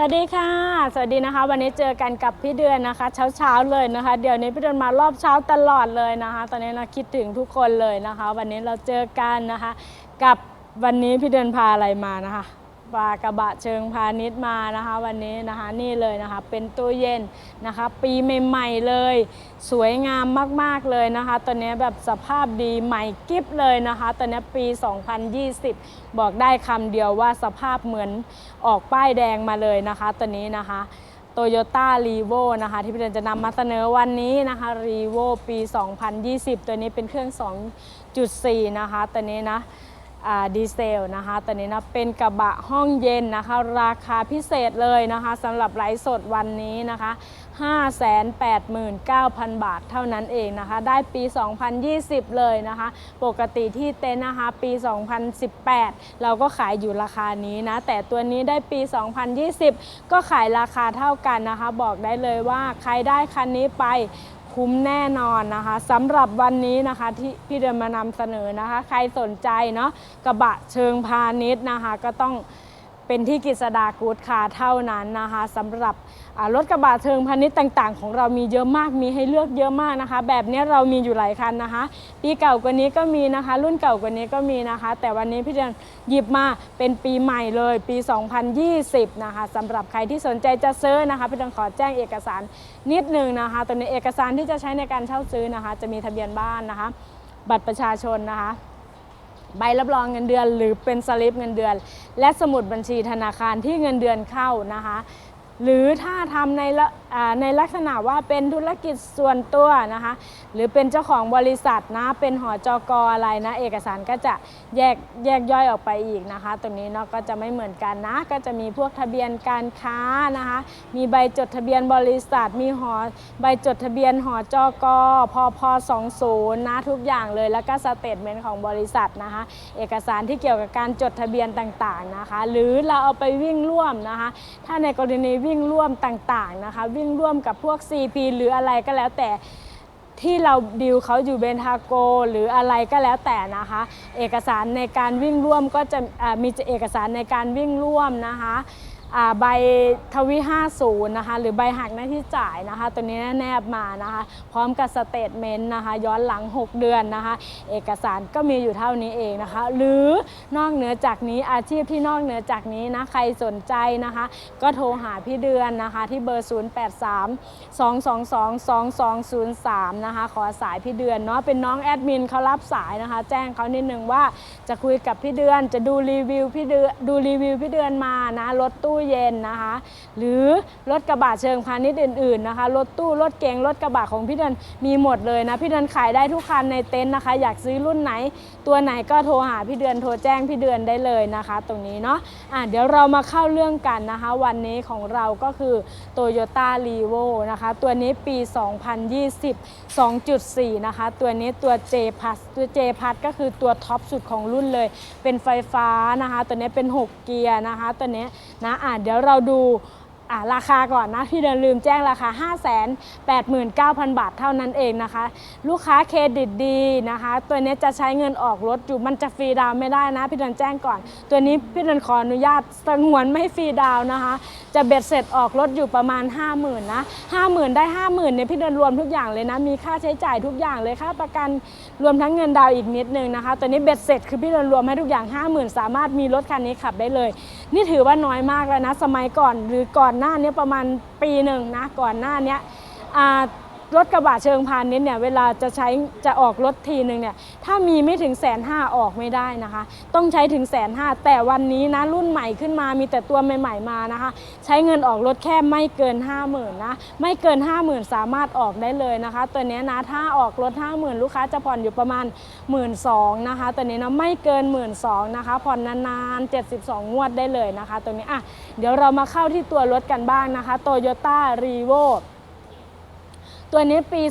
สวัสดีค่ะ สวัสดีนะคะ วันนี้เจอกันกับพี่เดือนนะคะ เช้าๆเลยนะคะ เดี๋ยวนี้พี่เดือนมารอบเช้าตลอดเลยนะคะ ตอนนี้นะคิดถึงทุกคนเลยนะคะ วันนี้เราเจอกันนะคะ กับวันนี้พี่เดือนพาอะไรมานะคะ ปลากระบะเชิงพาณิชย์มานะคะ วันนี้นะคะนี่เลยนะคะเป็นตู้เย็นนะคะ ปีใหม่ๆเลย สวยงามมากๆเลยนะคะตอนนี้แบบสภาพดีใหม่กิฟเลยนะคะตอนนี้ปี 2020 บอกได้คำเดียวว่าสภาพเหมือนออกป้ายแดงมาเลยนะคะ ตัวนี้นะคะโตโยต้ารีโวนะคะ ที่พี่เดนจะนำมาเสนอวันนี้นะคะรีโวปี 2020 ตัวนี้เป็นเครื่อง 2.4 นะคะ ตัวนี้นะ ดีเซลนะคะตัวนี้นะเป็นกระบะห้องเย็นนะคะ ราคาพิเศษเลยนะคะสำหรับไลฟ์สดวันนี้นะคะ 589,000 บาทเท่านั้นเองนะคะ ได้ปี 2020 เลยนะคะ ปกติที่เต็นท์นะคะปี 2018 เราก็ขายอยู่ราคานี้นะ แต่ตัวนี้ได้ปี 2020 ก็ขายราคาเท่ากันนะคะ บอกได้เลยว่าใครได้คันนี้ไป คุ้มแน่นอนนะคะสำหรับวันนี้นะคะที่พี่เดินมานำเสนอนะคะ ใครสนใจเนาะกระบะเชิงพาณิชย์นะคะ ก็ต้อง เป็นที่กฤษดากูดคารเท่านั้นนะคะสำหรับรถกระบะเชิงพาณิชย์ต่าง ๆ ของเรามีเยอะมากมีให้เลือกเยอะมากนะคะ แบบนี้เรามีอยู่หลายคันนะคะ ปีเก่ากว่านี้ก็มีนะคะ รุ่นเก่ากว่านี้ก็มีนะคะ แต่วันนี้พี่เดือนหยิบมาเป็นปีใหม่เลย ปี 2020 นะคะสำหรับใครที่สนใจจะซื้อนะคะพี่เดือนขอแจ้งเอกสารนิดนึงนะคะตัวนี้เอกสารที่จะใช้ในการเช่าซื้อนะคะ จะมีทะเบียนบ้านนะคะ บัตรประชาชนนะคะ ใบรับรองเงินเดือน หรือเป็นสลิปเงินเดือน และสมุดบัญชีธนาคารที่เงินเดือนเข้านะคะ หรือถ้าทำในละในลักษณะว่าเป็นธุรกิจส่วนตัวนะคะ หรือเป็นเจ้าของบริษัทนะ เป็นหอจกอะไรนะ เอกสารก็จะแยกแยกย่อยออกไปอีกนะคะ ตรงนี้เนาะก็จะไม่เหมือนกันนะ ก็จะมีพวกทะเบียนการค้านะคะ มีใบจดทะเบียนบริษัท มีหอใบจดทะเบียนหอจกพพอ20นะทุกอย่างเลย แล้วก็สเตทเมนต์ของบริษัทนะคะ เอกสารที่เกี่ยวกับการจดทะเบียนต่างๆนะคะ หรือเราเอาไปวิ่งร่วมนะคะ ถ้าในกรณีวิ่งร่วมต่างๆนะคะวิ่งร่วมกับพวก CP หรืออะไรก็แล้วแต่ที่เราดิวเขาอยู่เบนทาโก หรืออะไรก็แล้วแต่นะคะ เอกสารในการวิ่งร่วมก็จะอ่ามีเอกสารในการวิ่งร่วมนะคะ ใบทวิ50 นะคะ หรือใบหักหน้าที่จ่ายนะคะ ตัวนี้แนบมานะคะ พร้อมกับสเตทเมนต์นะคะ ย้อนหลัง 6 เดือนนะคะ เอกสารก็มีอยู่เท่านี้เองนะคะ หรือนอกเหนือจากนี้อาชีพที่นอกเหนือจากนี้นะ ใครสนใจนะคะ ก็โทรหาพี่เดือนนะคะ ที่เบอร์ 083 222 2203 นะคะ ขอสายพี่เดือนเนาะ เป็นน้องแอดมินเขารับสายนะคะ แจ้งเขานิดนึงว่าจะคุยกับพี่เดือน จะดูรีวิวพี่เดือน ดูรีวิวพี่เดือนมานะ รถตู้เย็นนะคะ หรือรถกระบะเชิงพาณิชย์อื่นๆนะคะ รถตู้ รถเก๋งรถกระบะของพี่เดินมีหมดเลยนะ พี่เดินขายได้ทุกคันในเต็นท์นะคะ อยากซื้อรุ่นไหน ตัวไหนก็โทรหาพี่เดือนโทรแจ้งพี่เดือนได้เลยนะคะ ตรงนี้เนาะอะเดี๋ยวเรามาเข้าเรื่องกันนะคะ วันนี้ของเราก็คือ Toyota r e v o นะคะ ตัวนี้ปี 2020 2.4 นะคะ ตัวนี้ตัว J Plus ตัว J Plus ก็คือตัวท็อปสุดของรุ่นเลย เป็นไฟฟ้านะคะ ตัวนี้เป็น 6 เกียร์นะคะ ตัวนี้นะอะเดี๋ยวเราดู อะราคาก่อนนะที่เดินลืมแจ้งราคา 589,000 บาทเท่านั้นเองนะคะ ลูกค้าเครดิตดีนะคะ ตัวนี้จะใช้เงินออกรถอยู่มันจะฟรีดาวไม่ได้นะ พี่เดินแจ้งก่อน ตัวนี้พี่เดินขออนุญาตสงวนไม่ฟรีดาวนะคะ จะเบ็ดเสร็จออกรถอยู่ประมาณ 50,000นะ50,000 ได้ 50,000เนี่ยพี่เดินรวมทุกอย่างเลยนะ มีค่าใช้จ่ายทุกอย่างเลยค่าประกันรวมทั้งเงินดาวอีกนิดนึงนะคะ ตัวนี้เบ็ดเสร็จคือพี่เดินรวมให้ทุกอย่าง 50,000 สามารถมีรถคันนี้ขับได้เลย นี่ถือว่าน้อยมากแล้วนะ สมัยก่อนหรือก่อนหน้านี้ประมาณปีหนึ่งนะ ก่อนหน้านี้ รถกระบะเชิงพาณิชย์เนี่ยเวลาจะใช้จะออกรถทีหนึ่งเนี่ยถ้ามีไม่ถึงแสนห้าออกไม่ได้นะคะ ต้องใช้ถึงแสนห้าแต่วันนี้นะรุ่นใหม่ขึ้นมามีแต่ตัวใหม่ ๆมานะคะ ใช้เงินออกรถแค่ไม่เกิน 5 0,000นะไม่เกิน 5 0,000 สามารถออกได้เลยนะคะ ตัวนี้นะถ้าออกรถ 50,000 ลูกค้าจะผ่อนอยู่ประมาณ 1 2ื่นนะคะตัวนี้นะไม่เกิน 1 2ื่นนะคะผ่อนนานๆ 72 งวดได้เลยนะคะ ตัวนี้อะเดี๋ยวเรามาเข้าที่ตัวรถกันบ้างนะคะ Toyota r e v o ตัวนี้ปี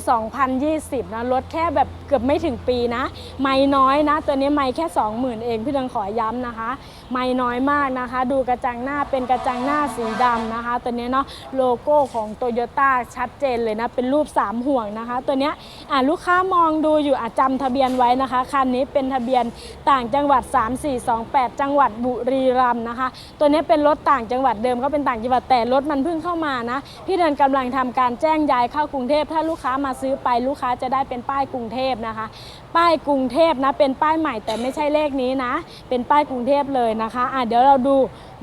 2020 นะ ลดแค่แบบเกือบไม่ถึงปีนะ ไม่น้อยนะ ตัวนี้ไม่แค่ 20,000 เอง พี่เดือนขอย้ำนะคะ ไม่น้อยมากนะคะ ดูกระจังหน้าเป็นกระจังหน้าสีดำนะคะ ตัวนี้เนาะโลโก้ของโตโยต้าชัดเจนเลยนะ เป็นรูป 3 ห่วงนะคะ ตัวนี้อะลูกค้ามองดูอยู่อาจจำทะเบียนไว้นะคะ คันนี้เป็นทะเบียนต่างจังหวัด 3428 จังหวัดบุรีรัมย์นะคะ ตัวนี้เป็นรถต่างจังหวัดเดิมก็เป็นต่างจังหวัดแต่รถมันเพิ่งเข้ามานะ พี่เดินกำลังทำการแจ้งย้ายเข้ากรุงเทพถ้าลูกค้ามาซื้อไปลูกค้าจะได้เป็นป้ายกรุงเทพนะคะ ป้ายกรุงเทพนะเป็นป้ายใหม่แต่ไม่ใช่เลขนี้นะ เป็นป้ายกรุงเทพเลยนะคะอะเดี๋ยวเราดู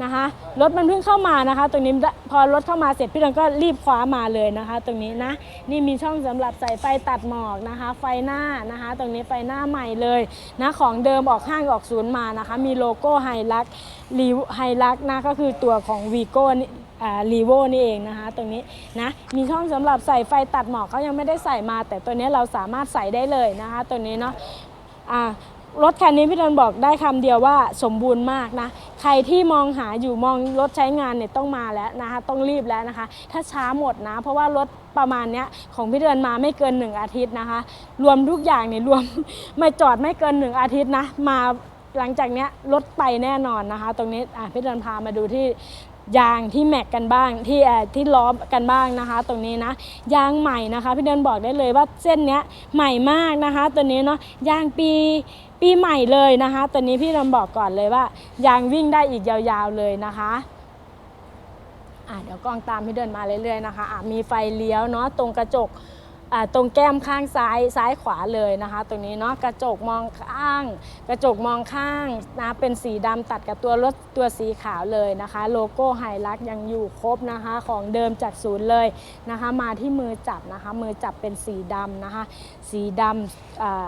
นะคะรถมันเพิ่งเข้ามานะคะ ตรงนี้พอรถเข้ามาเสร็จพี่เดินก็รีบคว้ามาเลยนะคะ ตรงนี้นะนี่มีช่องสำหรับใส่ไฟตัดหมอกนะคะ ไฟหน้านะคะ ตรงนี้ไฟหน้าใหม่เลยนะของเดิมออกห้างออกศูนย์มานะคะ มีโลโก้ไฮลักรีไฮลักนะก็คือตัวของวีโก้ รีโวนี่เองนะคะตรงนี้นะมีช่องสำหรับใส่ไฟตัดหมอกเขายังไม่ได้ใส่มา แต่ตัวนี้เราสามารถใส่ได้เลยนะคะตัวนี้เนาะอ่ารถคันนี้พี่ดนบอกได้คำเดียวว่าสมบูรณ์มากนะ ใครที่มองหาอยู่มองรถใช้งานเนี่ยต้องมาแล้วนะคะ ต้องรีบแล้วนะคะ ถ้าช้าหมดนะ เพราะว่ารถประมาณเนี้ยของพี่เดือนมาไม่เกิน 1 อาทิตย์นะคะ รวมทุกอย่างเนี่ยรวมไม่จอดไม่เกิน 1 อาทิตย์นะ มาหลังจากเนี้ยรถไปแน่นอนนะคะ ตรงนี้อะพี่เดือนพามาดูที่ ยางที่แม็กกันบ้างที่เอ่อที่ล้อกันบ้างนะคะ ตรงนี้นะยางใหม่นะคะ พี่เดือนบอกได้เลยว่าเส้นเนี้ยใหม่มากนะคะ ตัวนี้เนาะยางปีปีใหม่เลยนะคะ ตัวนี้พี่ลำบอกก่อนเลยว่า ยางวิ่งได้อีกยาวๆเลยนะคะอะเดี๋ยวกล้องตามพี่เดินมาเรื่อยๆนะคะอะมีไฟเลี้ยวเนาะตรงกระจก ตรงแก้มข้างซ้ายซ้ายขวาเลยนะคะตรงนี้เนาะกระจกมองข้าง กระจกมองข้างนะเป็นสีดำตัดกับตัวรถตัวสีขาวเลยนะคะ โลโก้ไฮลักยังอยู่ครบนะคะของเดิมจากศูนย์เลยนะคะ มาที่มือจับนะคะ มือจับเป็นสีดำนะคะ สีดำอ่า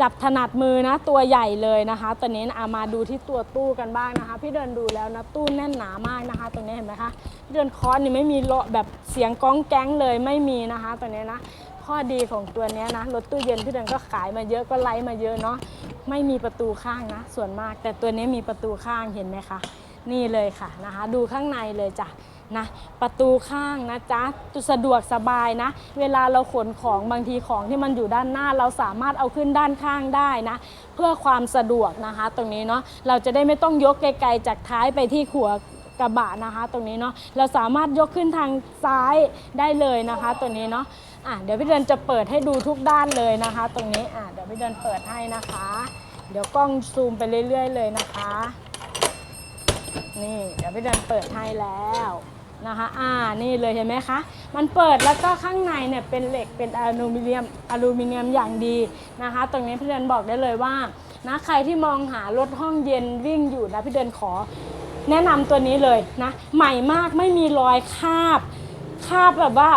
จับถนัดมือนะตัวใหญ่เลยนะคะ ตัวนี้นะเอามาดูที่ตัวตู้กันบ้างนะคะ พี่เดินดูแล้วนะตู้แน่นหนามากนะคะ ตัวนี้เห็นไหมคะพี่เดินคอสนี่ไม่มีโลแบบเสียงก้องแก๊งเลยไม่มีนะคะ ตัวนี้นะข้อดีของตัวนี้นะรถตู้เย็นพี่เดินก็ขายมาเยอะก็ไลฟ์มาเยอะเนาะไม่มีประตูข้างนะ ส่วนมาก แต่ตัวนี้มีประตูข้างเห็นไหมคะนี่เลยค่ะนะคะ ดูข้างในเลยจ้ะ นะประตูข้างนะจ๊ะสะดวกสบายนะ เวลาเราขนของบางทีของที่มันอยู่ด้านหน้า เราสามารถเอาขึ้นด้านข้างได้นะ เพื่อความสะดวกนะคะ ตรงนี้เนาะเราจะได้ไม่ต้องยกไกลๆจากท้ายไปที่ขัวกระบะนะคะ ตรงนี้เนาะเราสามารถยกขึ้นทางซ้ายได้เลยนะคะ ตัวนี้เนาะอะเดี๋ยวพี่เดินจะเปิดให้ดูทุกด้านเลยนะคะ ตรงนี้อะเดี๋ยวพี่เดินเปิดให้นะคะ เดี๋ยวกล้องซูมไปเรื่อย ๆ เลยนะคะ นี่เดี๋ยวพี่เดินเปิดให้แล้ว นะคะอ่านี่เลยเห็นไหมคะมันเปิดแล้วก็ข้างในเนี่ยเป็นเหล็กเป็นอลูมิเนียมอลูมิเนียมอย่างดีนะคะ ตรงนี้พี่เดินบอกได้เลยว่านะใครที่มองหารถห้องเย็นวิ่งอยู่นะพี่เดินขอ แนะนำตัวนี้เลยนะใหม่มากไม่มีรอยคาบคาบแบบว่า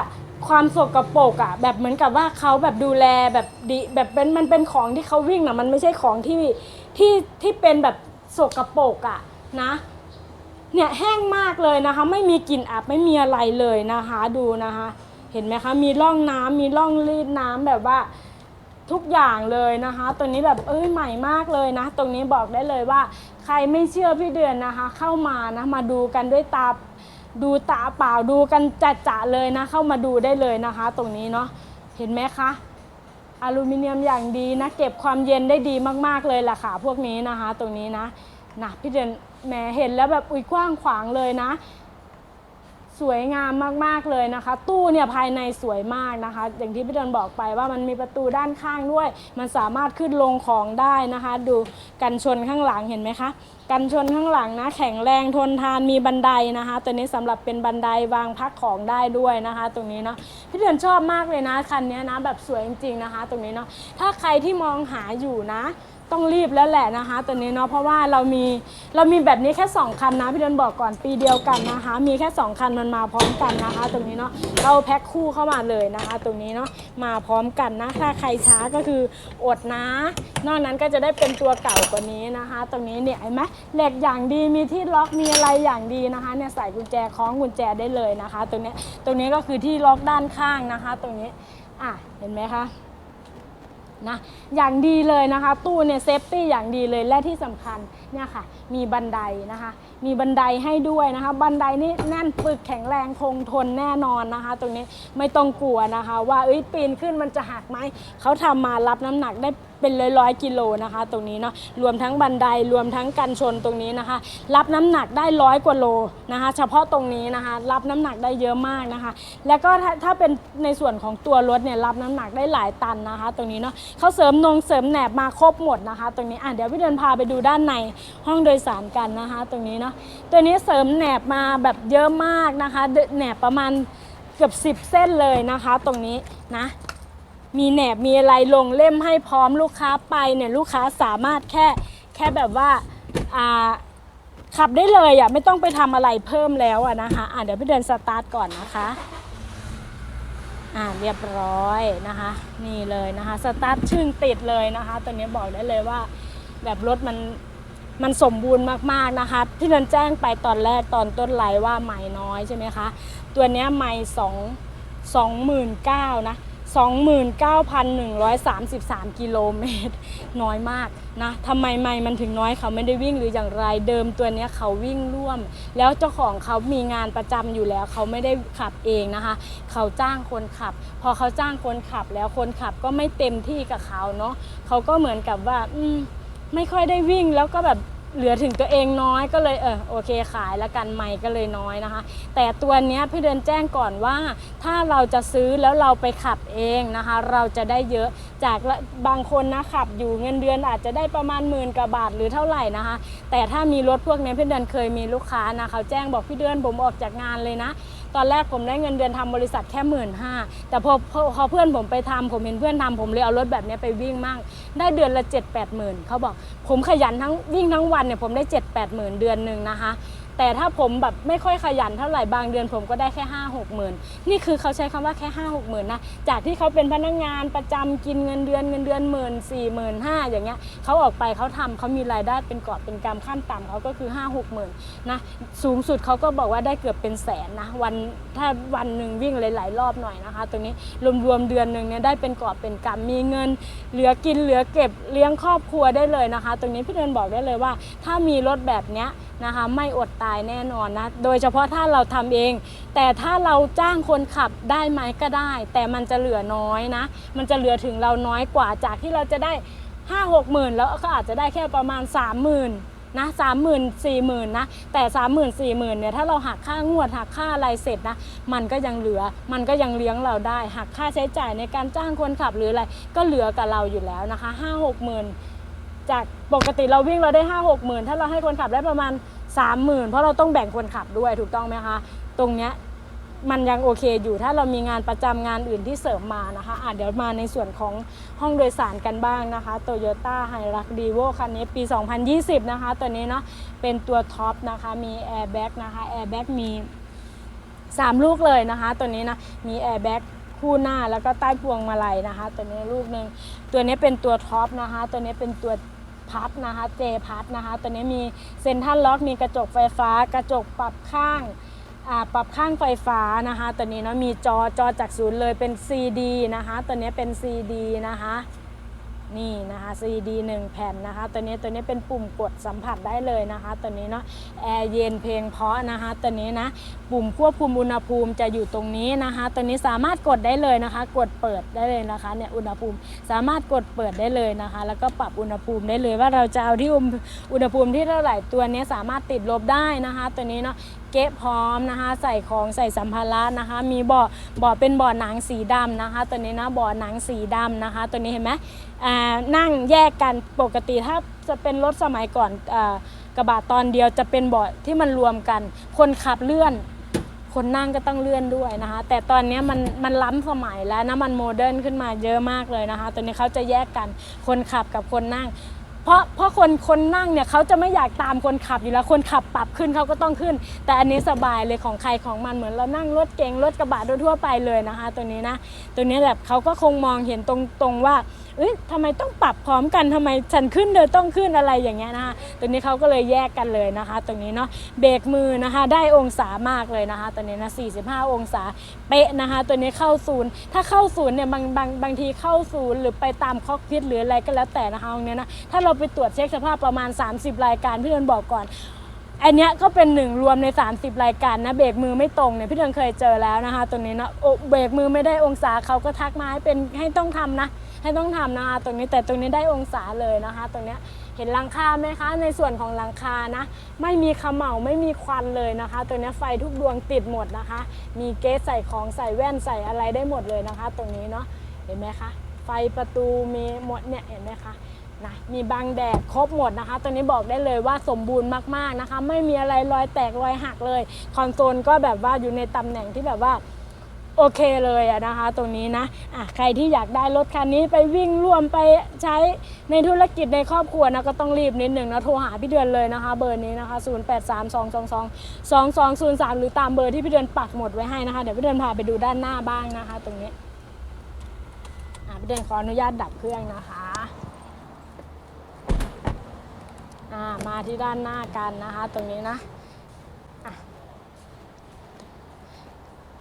ความสกปรกอะแบบเหมือนกับว่าเขาแบบดูแลแบบดีแบบเป็นมันเป็นของที่เขาวิ่งนะมันไม่ใช่ของที่ที่ที่เป็นแบบสกปรกอะนะ เนี่ยแห้งมากเลยนะคะ ไม่มีกลิ่นอับไม่มีอะไรเลยนะคะดูนะคะ เห็นไหมคะมีร่องน้ำมีร่องรีดน้ำแบบว่าทุกอย่างเลยนะคะ ตัวนี้แบบเอ้ยใหม่มากเลยนะ ตรงนี้บอกได้เลยว่า ใครไม่เชื่อพี่เดือนนะคะ เข้ามานะมาดูกันด้วยตาดูตาเปล่าดูกันจัดๆเลยนะ เข้ามาดูได้เลยนะคะ ตรงนี้เนาะเห็นไหมคะอลูมิเนียมอย่างดีนะ เก็บความเย็นได้ดีมาก ๆเลยล่ะค่ะ พวกนี้นะคะ ตรงนี้นะนะพี่เดือน แหมเห็นแล้วแบบอุ้ยกว้างขวางเลยนะ สวยงามมากๆเลยนะคะ ตู้เนี่ยภายในสวยมากนะคะ อย่างที่พี่เดินบอกไปว่ามันมีประตูด้านข้างด้วย มันสามารถขึ้นลงของได้นะคะ ดูกันชนข้างหลังเห็นไหมคะกันชนข้างหลังนะแข็งแรงทนทานมีบันไดนะคะ ตัวนี้สำหรับเป็นบันไดวางพักของได้ด้วยนะคะ ตรงนี้เนาะพี่เดือนชอบมากเลยนะคันนี้นะแบบสวยจริงๆนะคะ ตรงนี้เนาะถ้าใครที่มองหาอยู่นะ ต้องรีบแล้วแหละนะคะตัวนี้เนาะเพราะว่าเรามีเรามีแบบนี้แค่ 2 คันนะพี่เดินบอกก่อนปีเดียวกันนะคะ มีแค่ 2 คันมันมาพร้อมกันนะคะ ตรงนี้เนาะเราแพ็คคู่เข้ามาเลยนะคะ ตรงนี้เนาะมาพร้อมกันนะถ้าใครช้าก็คืออดนะ นอกนั้นก็จะได้เป็นตัวเก่ากว่านี้นะคะ ตรงนี้เนี่ยเห็นไหมเหล็กอย่างดีมีที่ล็อกมีอะไรอย่างดีนะคะเนี่ยใส่กุญแจคล้องกุญแจได้เลยนะคะ ตรงนี้ตรงนี้ก็คือที่ล็อกด้านข้างนะคะ ตรงนี้อะเห็นไหมคะ นะอย่างดีเลยนะคะ ตู้เนี่ยเซฟตี้อย่างดีเลยและที่สำคัญเนี่ยค่ะ มีบันไดนะคะ มีบันไดให้ด้วยนะคะ บันไดนี่แน่นปึกแข็งแรงคงทนแน่นอนนะคะ ตรงนี้ไม่ต้องกลัวนะคะ ว่าเอ้ยปีนขึ้นมันจะหักไหมเขาทำมารับน้ำหนักได้ เป็นร้อยร้อยกิโลนะคะ ตรงนี้เนาะรวมทั้งบันไดรวมทั้งกันชนตรงนี้นะคะ รับน้ำหนักได้ร้อยกว่าโลนะคะ เฉพาะตรงนี้นะคะ รับน้ำหนักได้เยอะมากนะคะ แล้วก็ถ้าถ้าเป็นในส่วนของตัวรถเนี่ยรับน้ำหนักได้หลายตันนะคะ ตรงนี้เนาะเขาเสริมนงเสริมแหนบมาครบหมดนะคะ ตรงนี้อะเดี๋ยวพี่เดินพาไปดูด้านในห้องโดยสารกันนะคะ ตรงนี้เนาะตัวนี้เสริมแหนบมาแบบเยอะมากนะคะแหนบประมาณเกือบ 10 เส้นเลยนะคะ ตรงนี้นะ มีแหนบมีอะไรลงเล่มให้พร้อมลูกค้าไปเนี่ยลูกค้าสามารถแค่แค่แบบว่าอ่าขับได้เลยอะไม่ต้องไปทำอะไรเพิ่มแล้วอะนะคะอะเดี๋ยวพี่เดินสตาร์ทก่อนนะคะอ่าเรียบร้อยนะคะ นี่เลยนะคะสตาร์ทชึ่งติดเลยนะคะตัวนี้บอกได้เลยว่าแบบรถมันมันสมบูรณ์มากๆนะคะที่เดินแจ้งไปตอนแรกตอนต้นไลฟ์ว่าใหม่น้อยใช่ไหมคะ ตัวนี้ยใหม่สองสองหมื่นเก้านะ 29,133 กิโลเมตร น้อยมากนะทำไมไม่มันถึงน้อยเขาไม่ได้วิ่งหรืออย่างไรเดิมตัวนี้เขาวิ่งร่วม แล้วเจ้าของเขามีงานประจำอยู่แล้ว เขาไม่ได้ขับเองนะคะ เขาจ้างคนขับ พอเขาจ้างคนขับแล้วคนขับก็ไม่เต็มที่กับเขาเนาะเขาก็เหมือนกับว่า อืมไม่ค่อยได้วิ่งแล้วก็แบบ เหลือถึงตัวเองน้อยก็เลยเออโอเคขายแล้วกันไม่ก็เลยน้อยนะคะ แต่ตัวเนี้ยพี่เดินแจ้งก่อนว่า ถ้าเราจะซื้อแล้วเราไปขับเองนะคะ เราจะได้เยอะจากบางคนนะขับอยู่เงินเดือนอาจจะได้ประมาณหมื่นกว่าบาทหรือเท่าไหร่นะคะ แต่ถ้ามีรถพวกนี้พี่เดินเคยมีลูกค้านะเขาแจ้งบอกพี่เดือนผมออกจากงานเลยนะ ตอนแรกผมได้เงินเดือนทำบริษัทแค่หมื่นห้าแต่พอพอเพื่อนผมไปทำผมเห็นเพื่อนทำผมเลยเอารถแบบนี้ไปวิ่งมั่งได้เดือนละเจ็ดแปดหมื่นเขาบอก ผมขยันทั้งวิ่งทั้งวันเนี่ยผมได้เจ็ดแปดหมื่นเดือนหนึ่งนะคะ แต่ถ้าผมแบบไม่ค่อยขยันเท่าไหร่บางเดือนผมก็ได้แค่5 6หกหมื่นนี่คือเขาใช้คำว่าแค่5 6หกหมื่นนะจากที่เขาเป็นพนักงานประจำกินเงินเดือนเงินเดือนหมื่นสี่หมื่นห้าอย่างเงี้ยเขาออกไปเขาทำเขามีรายได้เป็นกอบเป็นกำขั้นต่ำเขาก็คือ5 6หมื่นนะสูงสุดเขาก็บอกว่าได้เกือบเป็นแสนนะวันถ้าวันหนึ่งวิ่งหลาย ๆ รอบหน่อยนะคะ ตรงนี้รวมๆเดือนหนึ่งเนี่ยได้เป็นกอบเป็นกำมีเงิน เหลือกินเหลือเก็บเลี้ยงครอบครัวได้เลยนะคะ ตรงนี้พี่เดินบอกได้เลยว่า ถ้ามีรถแบบเนี้ยนะคะไม่อดตายแน่นอนนะ โดยเฉพาะถ้าเราทำเอง แต่ถ้าเราจ้างคนขับได้ไหมก็ได้ แต่มันจะเหลือน้อยนะ มันจะเหลือถึงเราน้อยกว่าจากที่เราจะได้ห้าหกหมื่นแล้วก็อาจจะได้แค่ประมาณ3 0 0 0 0นะสามหมื่นสี่หมื่นนะ แต่สามหมื่นสี่หมื่นเนี่ยถ้าเราหักค่างวดหักค่าอะไรเสร็จนะ มันก็ยังเหลือมันก็ยังเลี้ยงเราได้ หักค่าใช้จ่ายในการจ้างคนขับหรืออะไร ก็เหลือกับเราอยู่แล้วนะคะห้าหกหมื่นจากปกติเราวิ่งเราได้ห้าหกหมื่นถ้าเราให้คนขับได้ประมาณ สามหมื่นเพราะเราต้องแบ่งคนขับด้วยถูกต้องไหมคะ ตรงเนี้ยมันยังโอเคอยู่ถ้าเรามีงานประจำงานอื่นที่เสริมมานะคะอะเดี๋ยวมาในส่วนของห้องโดยสารกันบ้างนะคะ Toyota h i r u x d e v o คันนี้ปี 2020 นะคะ ตัวนี้เนาะเป็นตัวท็อปนะคะ มีแอร์แบ็กนะคะแอร์แบ็กมี 3 ลูกเลยนะคะ ตัวนี้นะ มีแอร์แบ็กคู่หน้าแล้วก็ใต้พวงมาลัยนะคะ ตัวนี้ลูกหนึ่งตัวนี้เป็นตัวท็อปนะคะ ตัวนี้เป็นตัว พัดนะคะเจพัดนะคะตัวนี้มีเซ็นทรัลล็อกมีกระจกไฟฟ้า กระจกปรับข้างอ่าปรับข้างไฟฟ้านะคะตัวนี้เนาะมีจอจอจากศูนย์เลยเป็น CD นะคะตัวนี้เป็น CD นะคะ นี่นะคะ CD 1 แผ่นนะคะ ตัวนี้ตัวนี้เป็นปุ่มกดสัมผัสได้เลยนะคะ ตัวนี้เนาะแอร์เย็นเพลงเพราะนะคะ ตัวนี้นะปุ่มควบคุมอุณหภูมิจะอยู่ตรงนี้นะคะ ตัวนี้สามารถกดได้เลยนะคะ กดเปิดได้เลยนะคะเนี่ยอุณหภูมิสามารถกดเปิดได้เลยนะคะ แล้วก็ปรับอุณหภูมิได้เลยว่าเราจะเอาที่อุณหภูมิที่เท่าไหร่ตัวนี้สามารถติดลบได้นะคะ ตัวนี้เนาะเก๊ะพร้อมนะคะ ใส่ของใส่สัมภาระนะคะ มีเบาะเบาะเป็นเบาะหนังสีดำนะคะ ตัวนี้นะเบาะหนังสีดำนะคะ ตัวนี้เห็นไหมอ่านั่งแยกกันปกติถ้าจะเป็นรถสมัยก่อนอกระบะตอนเดียวจะเป็นเบาะที่มันรวมกัน คนขับเลื่อนคนนั่งก็ต้องเลื่อนด้วยนะคะ แต่ตอนนี้มันมันล้ำสมัยแล้วนะมันโมเดิร์นขึ้นมาเยอะมากเลยนะคะตัวนี้เขาจะแยกกันคนขับกับคนนั่ง เพราะเพราะคนคนนั่งเนี่ยเขาจะไม่อยากตามคนขับอยู่แล้ว คนขับปรับขึ้นเขาก็ต้องขึ้น แต่อันนี้สบายเลยของใครของมันเหมือนเรานั่งรถเก๋งรถกระบะทั่วไปเลยนะคะ ตัวนี้นะ ตัวนี้แบบเขาก็คงมองเห็นตรงตรงว่า เอ้ยทำไมต้องปรับพร้อมกันทำไมฉันขึ้นเธอต้องขึ้นอะไรอย่างเงี้ยนะคะตัวนี้เขาก็เลยแยกกันเลยนะคะ ตรงนี้เนาะเบรกมือนะคะ ได้องศามากเลยนะคะตัวนี้นะ45 องศาเป๊ะนะคะ ตัวนี้เข้าศูนย์ถ้าเข้าศูนย์เนี่ยบางบางบางทีเข้าศูนย์หรือไปตามคอกพิทหรืออะไรก็แล้วแต่นะคะตรงนี้นะถ้าเราไปตรวจเช็คสภาพประมาณ 30 รายการพี่เดือนบอกก่อนอันเนี้ยก็เป็นหนึ่งรวมใน 30 รายการนะเบรกมือไม่ตรงเนี่ยพี่เดือนเคยเจอแล้วนะคะ ตัวนี้นะเบรกมือไม่ได้องศาเขาก็ทักมาให้เป็นให้ต้องทำนะ ให้ต้องทำนะคะ ตรงนี้แต่ตรงนี้ได้องศาเลยนะคะ ตรงเนี้ยเห็นหลังคาไหมคะ ในส่วนของหลังคานะ ไม่มีขม่าไม่มีควันเลยนะคะ ตัวนี้ไฟทุกดวงติดหมดนะคะ มีเกสใส่ของใส่แว่นใส่อะไรได้หมดเลยนะคะ ตรงนี้เนาะเห็นไหมคะไฟประตูมีหมดเนี่ยเห็นไหมคะนะมีบังแดดครบหมดนะคะ ตัวนี้บอกได้เลยว่าสมบูรณ์มากๆนะคะ ไม่มีอะไรรอยแตกรอยหักเลย คอนโซลก็แบบว่าอยู่ในตำแหน่งที่แบบว่า โอเคเลยอะนะคะตรงนี้นะะใครที่อยากได้รถคันนี้ไปวิ่งร่วมไปใช้ในธุรกิจในครอบครัวนะก็ต้องรีบนิดหนึ่งนะโทรหาพี่เดือนเลยนะคะ เบอร์นี้นะคะ 0 8 3 2 2 2 2 2 0 3 หรือตามเบอร์ที่พี่เดือนปักหมดไว้ให้นะคะ เดี๋ยวพี่เดือนพาไปดูด้านหน้าบ้างนะคะ ตรงนี้พี่เดือนขออนุญาตดับเครื่องนะคะมาที่ด้านหน้ากันนะคะ ตรงนี้นะ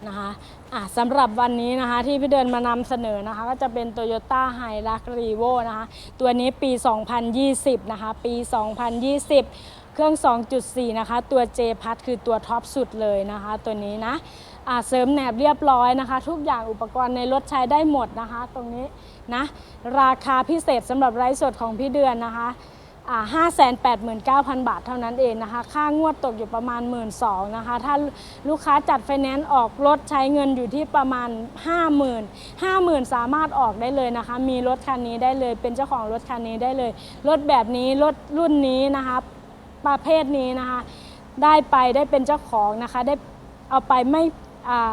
นะคะะสำหรับวันนี้นะคะที่พี่เดินมานำเสนอนะคะก็จะเป็น Toyota h i l u x r e v o นะคะตัวนี้ปี 2020 นะคะปี 2020 เครื่อง 2.4 นะคะตัว J พัดคือตัวท็อปสุดเลยนะคะตัวนี้นะะเสริมแหนบเรียบร้อยนะคะ ทุกอย่างอุปกรณ์ในรถใช้ได้หมดนะคะ ตรงนี้นะราคาพิเศษสำหรับไร้สดของพี่เดือนนะคะ 589,000 บาทเท่านั้นเองนะคะ ค่างวดตกอยู่ประมาณ 1 2ื่นนะคะ ถ้าลูกค้าจัดไฟแนนซ์ออกรถใช้เงินอยู่ที่ประมาณ 50,000 50,000 สามารถออกได้เลยนะคะ มีรถคันนี้ได้เลย เป็นเจ้าของรถคันนี้ได้เลย รถแบบนี้ รถรุ่นนี้นะคะ ประเภทนี้นะคะ ได้ไปได้เป็นเจ้าของนะคะ ได้เอาไปไม่อ่า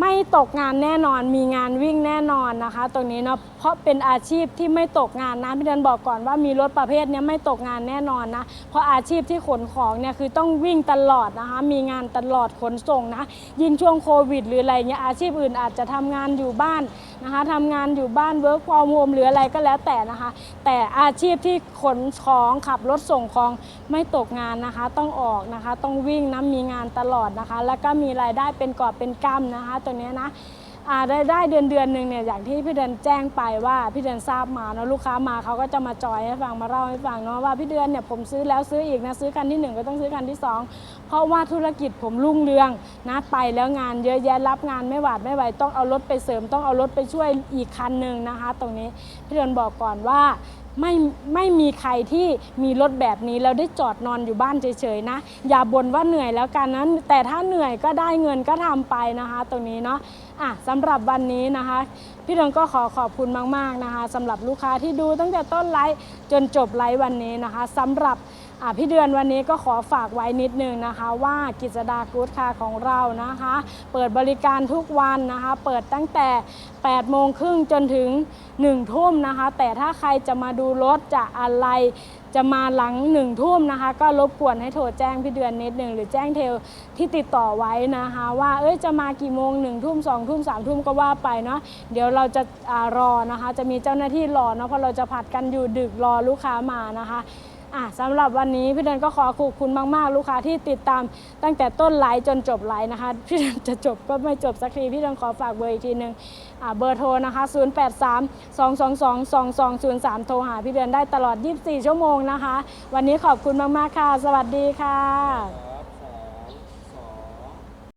ไม่ตกงานแน่นอนมีงานวิ่งแน่นอนนะคะ ตรงนี้เนาะเพราะเป็นอาชีพที่ไม่ตกงานนะพี่เดนบอกก่อนว่ามีรถประเภทนี้ไม่ตกงานแน่นอนนะ เพราะอาชีพที่ขนของเนี่ยคือต้องวิ่งตลอดนะคะ มีงานตลอดขนส่งนะ ยิ่งช่วงโควิด หรืออะไรเงี้ยอาชีพอื่นอาจจะทำงานอยู่บ้าน นะคะทำงานอยู่บ้านเวิร์กฟอร์มโฮมหรืออะไรก็แล้วแต่นะคะ แต่อาชีพที่ขนของขับรถส่งของไม่ตกงานนะคะ ต้องออกนะคะ ต้องวิ่งนะมีงานตลอดนะคะ แล้วก็มีรายได้เป็นกอบเป็นกำนะคะ ตัวเนี้ยนะ อ่าได้ได้เดือนเดือนหนึ่งเนี่ยอย่างที่พี่เดือนแจ้งไปว่าพี่เดือนทราบมาเนาะลูกค้ามาเขาก็จะมาจอยให้ฟังมาเล่าให้ฟังเนาะว่าพี่เดือนเนี่ยผมซื้อแล้วซื้ออีกนะซื้อคันที่หนึ่งก็ต้องซื้อคันที่สองเพราะว่าธุรกิจผมรุ่งเรืองนะไปแล้วงานเยอะแยะรับงานไม่หวาดไม่ไหวต้องเอารถไปเสริม ต้องเอารถไปช่วยอีกคันหนึ่งนะคะ ตรงนี้พี่เดือนบอกก่อนว่า ไม่ไม่มีใครที่มีรถแบบนี้แล้วได้จอดนอนอยู่บ้านเฉยๆนะ อย่าบ่นว่าเหนื่อยแล้วกันนะแต่ถ้าเหนื่อยก็ได้เงินก็ทำไปนะคะ ตรงนี้เนาะอะสำหรับวันนี้นะคะ พี่เดือนก็ขอขอบคุณมาก ๆนะคะสำหรับลูกค้าที่ดูตั้งแต่ต้นไลฟ์จนจบไลฟ์วันนี้นะคะสำหรับ พี่เดือนวันนี้ก็ขอฝากไว้นิดนึงนะคะว่ากิจดากู๊ดคาของเรานะคะ เปิดบริการทุกวันนะคะ เปิดตั้งแต่8โมงครึ่งจนถึง1ทุ่มนะคะ แต่ถ้าใครจะมาดูรถจะอะไรจะมาหลังหนึ่งทุ่มนะคะ ก็รบกวนให้โทรแจ้งพี่เดือนนิดหนึ่งหรือแจ้งเทลที่ติดต่อไว้นะคะ ว่าเอ้ยจะมากี่โมงหนึ่งทุ่มสองทุ่มสามทุ่มก็ว่าไปเนาะเดี๋ยวเราจะอารอนะคะ จะมีเจ้าหน้าที่รอเนาะเพราะเราจะผัดกันอยู่ดึกรอลูกค้ามานะคะ อะสำหรับวันนี้พี่เดินก็ขอขอบคุณมาก ๆ ลูกค้าที่ติดตามตั้งแต่ต้นไลฟ์จนจบไลฟ์นะคะ พี่เดินจะจบก็ไม่จบสักทีพี่เดินขอฝากเบอร์อีกทีหนึ่งอะเบอร์โทรนะคะ 083 222 2203 โทรหาพี่เดินได้ตลอด 24 ชั่วโมงนะคะ วันนี้ขอบคุณมาก ๆ ค่ะ สวัสดีค่ะ